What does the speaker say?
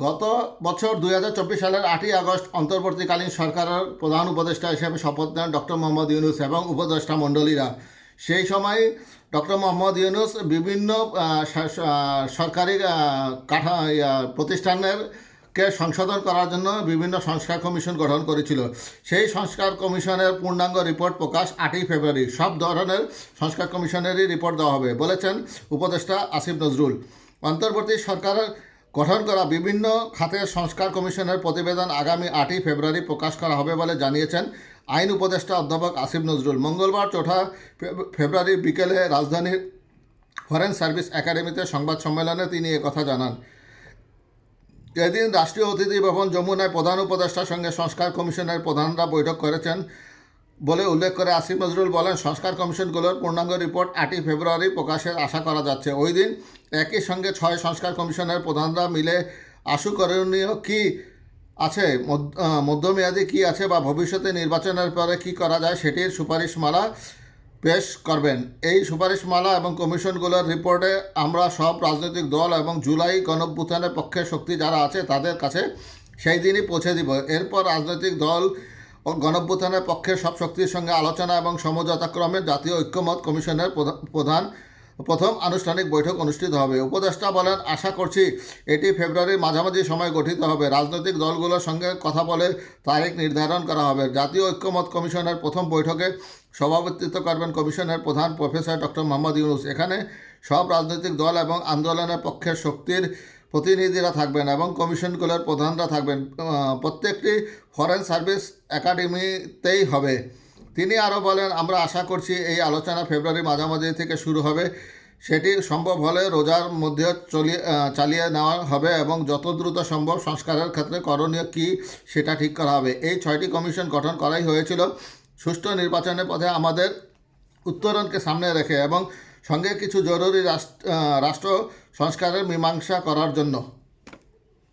গত বছর দু হাজার চব্বিশ সালের আটই আগস্ট অন্তর্বর্তীকালীন সরকারের প্রধান উপদেষ্টা হিসেবে শপথ নেন ডক্টর মোহাম্মদ ইউনুস এবং উপদেষ্টা মণ্ডলীরা। সেই সময় ডক্টর মোহাম্মদ ইউনুস বিভিন্ন সরকারি কাঠা প্রতিষ্ঠানের কে সংশোধন করার জন্য বিভিন্ন সংস্কার কমিশন গঠন করেছিল। সেই সংস্কার কমিশনের পূর্ণাঙ্গ রিপোর্ট প্রকাশ আটই ফেব্রুয়ারি। সব ধরনের সংস্কার কমিশনেরই রিপোর্ট দেওয়া হবে, বলেছেন উপদেষ্টা আসিফ নজরুল। অন্তর্বর্তী সরকারের গঠন করা বিভিন্ন খাতের সংস্কার কমিশনের প্রতিবেদন আগামী আটই ফেব্রুয়ারি প্রকাশ করা হবে বলে জানিয়েছেন আইন উপদেষ্টা অধ্যাপক আসিফ নজরুল। মঙ্গলবার চৌঠা ফেব- ফেব্রুয়ারি বিকেলে রাজধানীর ফরেন সার্ভিস একাডেমিতে সংবাদ সম্মেলনে তিনি কথা জানান। এদিন রাষ্ট্রীয় অতিথি ভবন যমুনায় প্রধান উপদেষ্টার সঙ্গে সংস্কার কমিশনের প্রধানরা বৈঠক করেছেন। বলে উল্লেখ করে আসিফ নজরুল বলেন, সংস্কার কমিশনগুলোর পূর্ণাঙ্গ রিপোর্ট আটই ফেব্রুয়ারি প্রকাশের আশা করা যাচ্ছে। ওই দিন একই সঙ্গে ছয় সংস্কার কমিশনের প্রধানরা মিলে আশু করণীয় কী আছে মধ্যমেয়াদী কী আছে বা ভবিষ্যতে নির্বাচনের পরে কী করা যায় সেটির সুপারিশমালা পেশ করবেন। এই সুপারিশমালা এবং কমিশনগুলোর রিপোর্টে আমরা সব রাজনৈতিক দল এবং জুলাই গণভ্যুত্থানের পক্ষে শক্তি যারা আছে তাদের কাছে সেই দিনই পৌঁছে দিব। এরপর রাজনৈতিক দল গণভ্যুত্থানের পক্ষের সব শক্তির সঙ্গে আলোচনা এবং সমঝোতাক্রমে জাতীয় ঐক্যমত কমিশনের প্রধা- প্রধান প্রথম আনুষ্ঠানিক বৈঠক অনুষ্ঠিত হবে। উপদেষ্টা বলেন, আশা করছি এটি ফেব্রুয়ারির মাঝামাঝি সময় গঠিত হবে। রাজনৈতিক দলগুলোর সঙ্গে কথা বলে তারিখ নির্ধারণ করা হবে। জাতীয় ঐক্যমত কমিশনের প্রথম বৈঠকে সভাপতিত্ব করবেন কমিশনের প্রধান প্রফেসর ডক্টর মোহাম্মদ ইউনুস। এখানে সব রাজনৈতিক দল এবং আন্দোলনের পক্ষের শক্তির প্রতিনিধিরা থাকবেন এবং কমিশনগুলোর প্রধানরা থাকবেন। প্রত্যেকটি ফরেন সার্ভিস একাডেমিতেই হবে। তিনি আরও বলেন, আমরা আশা করছি এই আলোচনা ফেব্রুয়ারি মাঝামাঝি থেকে শুরু হবে। সেটি সম্ভব হলে রোজার মধ্যে চলিয়ে চালিয়ে নেওয়া হবে এবং যত দ্রুত সম্ভব সংস্কারের ক্ষেত্রে করণীয় কী সেটা ঠিক করা হবে। এই ছয়টি কমিশন গঠন করাই হয়েছিল। সুষ্ঠু নির্বাচনের পথে আমাদের উত্তরণকে সামনে রেখে এবং সঙ্গে কিছু জরুরি রাষ্ট্র রাষ্ট্র সংস্কারের মীমাংসা করার জন্য।